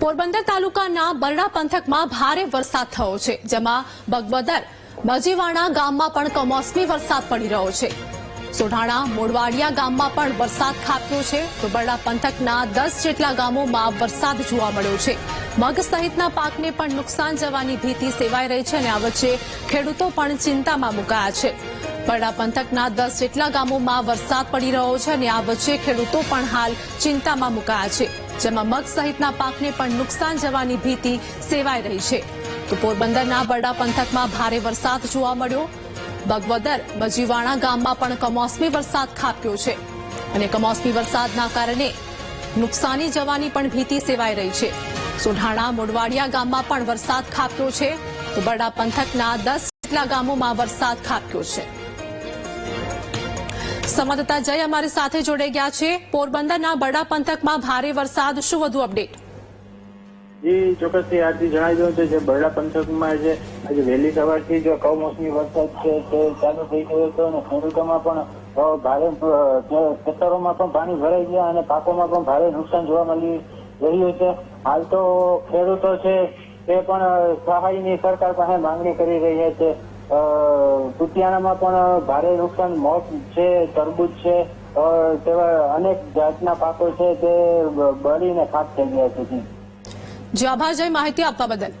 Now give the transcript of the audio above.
પોરબંદર તાલુકાના બરડા પંથકમાં ભારે વરસાદ થયો છે, જેમાં બગબદર મજીવાણા ગામમાં પણ કમોસમી વરસાદ પડી રહ્યો છે. સોઢાણા, મોડવાડિયા ગામમાં પણ વરસાદ ખાબક્યો છે, તો બરડા પંથકના દસ જેટલા ગામોમાં વરસાદ જોવા મળ્યો છે. મગ સહિતના પાકને પણ નુકસાન જવાની ભીતિ સેવાઈ રહી છે અને આ વચ્ચે ખેડૂતો પણ ચિંતામાં મુકાયા છે. બરડા પંથકના દસ જેટલા ગામોમાં વરસાદ પડી રહ્યો છે અને આ વચ્ચે ખેડૂતો પણ હાલ ચિંતામાં મુકાયા છે. જેમાં મગ સહિતના પાકને પણ નુકસાન જવાની ભીતિ સેવાઈ રહી છે. તો પોરબંદરના બરડા પંથકમાં ભારે વરસાદ જોવા મળ્યો. બગવદર, બજીવાણા ગામમાં પણ કમોસમી વરસાદ ખાબક્યો છે. અને કમોસમી વરસાદના કારણે નુકસાની જવાની પણ ભીતિ સેવાઈ રહી છે. સોઢાણા મોડવાડિયા ગામમાં પણ વરસાદ ખાબક્યો છે. તો બરડા પંથકના દસ જેટલા ગામોમાં વરસાદ ખાબક્યો છે. સંવાદદાતા જય અમારી સાથે જોડાઈ ગયા છે. પોરબંદરના બરડા પંથકમાં ભારે વરસાદ. શું વધુ અપડેટ? જી, ચોક્કસથી આજથી જણાવી દઉં છે જે બરડા પંથકમાં જે આજે વહેલી સવારથી જો કમોસમી વરસાદ છે તે ચાલુ થઈ ગયો હતો અને ખેડૂતોમાં પણ ભારે ખેતરોમાં પણ પાણી ભરાઈ ગયા અને પાકોમાં પણ ભારે નુકસાન જોવા મળી રહ્યું છે. હાલ તો ખેડૂતો છે તે પણ સહાયની સરકાર પાસે માંગણી કરી રહ્યા છે. કુતિયાણામાં પણ ભારે નુકસાન મગ છે, તરબૂચ છે તેવા અનેક જાતના પાકો છે, તે બળીને ખાક થઈ ગયા છે. જી, આભાર. જય માહિતી આપવા બદલ.